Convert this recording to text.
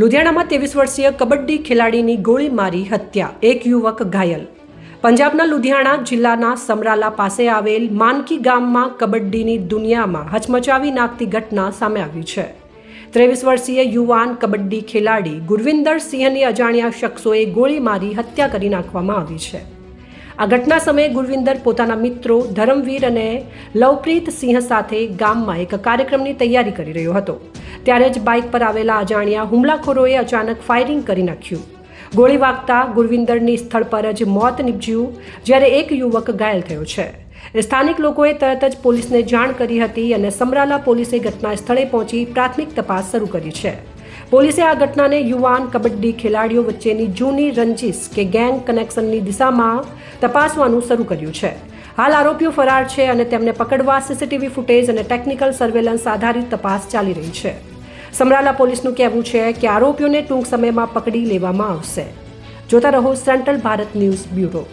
લુધિયાણામાં ત્રેવીસ વર્ષીય કબડ્ડી ખેલાડીની ગોળી મારી હત્યા. એક યુવક ઘાયલ. પંજાબના લુધિયાણા જિલ્લાના સમરાલા પાસે આવેલ માનકી ગામમાં કબડ્ડીની દુનિયામાં હચમચાવી નાખતી ઘટના સામે આવી છે. ત્રેવીસ વર્ષીય યુવાન કબડ્ડી ખેલાડી ગુરવિંદર સિંહની અજાણ્યા શખ્સોએ ગોળી મારી હત્યા કરી નાખવામાં આવી છે. આ ઘટના સમયે ગુરવિંદર પોતાના મિત્રો ધરમવીર અને લવપ્રીત સિંહ સાથે ગામમાં એક કાર્યક્રમની તૈયારી કરી રહ્યો હતો. ત્યારે જ બાઇક પર આવેલા અજાણ્યા હુમલાખોરોએ અચાનક ફાયરિંગ કરી નાખ્યું. ગોળી વાગતા ગુરવિંદરની સ્થળ પર જ મોત નીપજ્યું, જ્યારે એક યુવક ઘાયલ થયો છે. સ્થાનિક લોકોએ તરત જ પોલીસને જાણ કરી હતી અને સમરાલા પોલીસે ઘટના સ્થળે પહોંચી પ્રાથમિક તપાસ શરૂ કરી છે. પોલીસે આ ઘટનાને યુવાન, કબડ્ડી ખેલાડીઓ વચ્ચેની જૂની રંજીશ કે ગેંગ કનેક્શનની દિશામાં તપાસવાનું શરૂ કર્યું છે. હાલ આરોપીઓ ફરાર છે અને તેમને પકડવા સીસીટીવી ફૂટેજ અને ટેકનિકલ સર્વેલન્સ આધારિત તપાસ ચાલી રહી છે. સમરાલા પોલીસનું કહેવું છે કે આરોપીઓને ટૂંક સમયમાં પકડી લેવામાં આવશે. જોતા રહો સેન્ટ્રલ ભારત ન્યૂઝ બ્યુરો.